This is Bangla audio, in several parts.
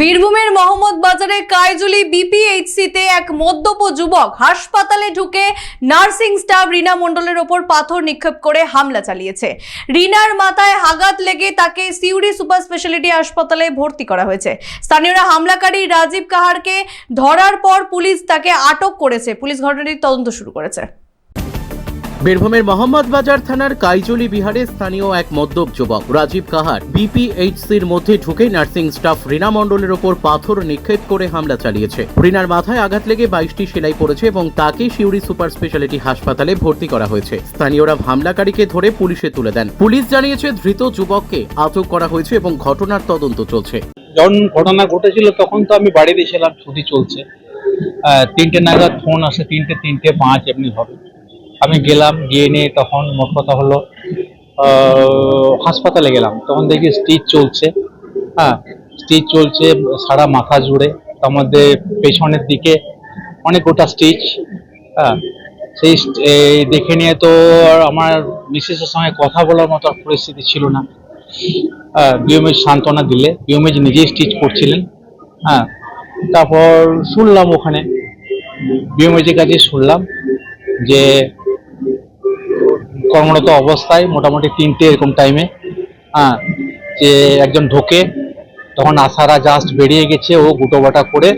বীরভূমের মোহাম্মদ বাজারে কাইজুলি বিপিএইচসিতে এক মদ্যপ যুবক হাসপাতালে ঢুকে নার্সিং স্টাফ রিনা মণ্ডলের ওপর পাথর নিক্ষেপ করে হামলা চালিয়েছে। রিনার মাথায় আঘাত লেগে তাকে সিউড়ি সুপার স্পেশালিটি হাসপাতালে ভর্তি করা হয়েছে। স্থানীয়রা হামলাকারী রাজীব কাহারকে ধরার পর পুলিশ তাকে আটক করেছে। পুলিশ ঘটনাটির তদন্ত শুরু করেছে। বীরভূমের মোহাম্মদ বাজার থানার কাইজলি বিহারে স্থানীয় এক মদ্যপ যুবক, রাজীব কাহার বিপিএইচসির মধ্যে ঢুকে নার্সিং স্টাফ রিনা মণ্ডলের ওপর পাথর নিক্ষেপ করে হামলা চালিয়েছে। রিনার মাথায় আঘাত লেগে বাইশটি সেলাই পড়েছে এবং তাকে শিউরি সুপার স্পেশালিটি হাসপাতালে ভর্তি করা হয়েছে। স্থানীয়রা হামলাকারীকে ধরে পুলিশে তুলে দেন। পুলিশ জানিয়েছে, ধৃত যুবককে আটক করা হয়েছে এবং ঘটনার তদন্ত চলছে। যখন ঘটনা ঘটেছিল, তখন তো আমি বাড়িতে ছিলাম, ছুটি চলছে। তিনটে নাগাদ ফোন আসে, তিনটে তিনটে, পাঁচ, এমনি হবে। আমি গেলাম, গিয়ে নিয়ে তখন মোট কথা হলো হাসপাতালে গেলাম। তখন দেখি স্টিচ চলছে। হ্যাঁ স্টিচ চলছে, সারা মাথা জুড়ে। তার মধ্যে পেছনের দিকে অনেক গোটা স্টিচ। হ্যাঁ সেই দেখে নিয়ে তো আমার মিসেসের সঙ্গে কথা বলার মতো পরিস্থিতি ছিল না। বিএমএজ সান্ত্বনা দিলে। বিএমএজ নিজেই স্টিচ করছিলেন। হ্যাঁ তারপর শুনলাম ওখানে। বিএমএজের কাছে শুনলাম যে কর্মরত অবস্থায় মোটামুটি তিনটে এরকম টাইমে হ্যাঁ যে একজন ঢোকে, তখন আশারা জাস্ট বেরিয়ে গেছে, ও গুটোবাটা করে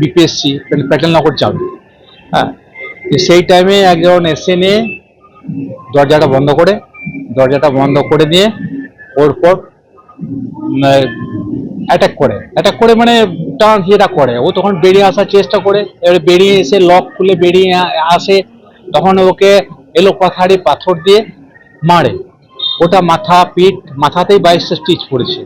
বিপিএসসি প্যাটেলনগর যাবে। হ্যাঁ সেই টাইমে একজন এসে নিয়ে দরজাটা বন্ধ করে, দরজাটা বন্ধ করে দিয়ে ওর পর অ্যাটাক করে। অ্যাটাক করে মানে টান ইয়েটা করে। ও তখন বেরিয়ে আসার চেষ্টা করে। এবারে বেরিয়ে এসে লক খুলে বেরিয়ে আসে। তখন ওকে এলো পাথারি পাথর দিয়ে মারে। ওটা মাথা পিঠ মাথাতেই বাইশটা স্টিচ পড়েছে।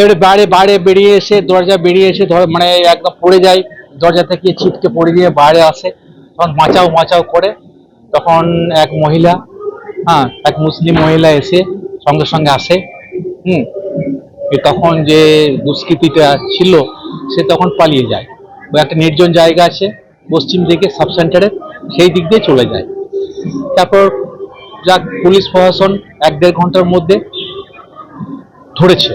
এবারে বাইরে বাইরে বেরিয়ে এসে দরজা বেরিয়ে এসে ধর মানে একদম পড়ে যায়। দরজা থেকে ছিটকে পড়ে দিয়ে বাইরে আসে। তখন মাচাও মাচাও করে। তখন এক মহিলা হ্যাঁ এক মুসলিম মহিলা এসে সঙ্গে সঙ্গে আসে। হুম তখন যে দুষ্কৃতিটা ছিল, সে তখন পালিয়ে যায়। একটা নির্জন জায়গা আছে, পশ্চিম দিকে সাব সেন্টারে সেই দিক দিয়ে চলে যায়। তারপর যাক পুলিশ প্রশাসন এক দেড় ঘণ্টার মধ্যে ধরেছে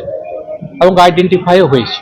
এবং আইডেন্টিফাইও হয়েছে।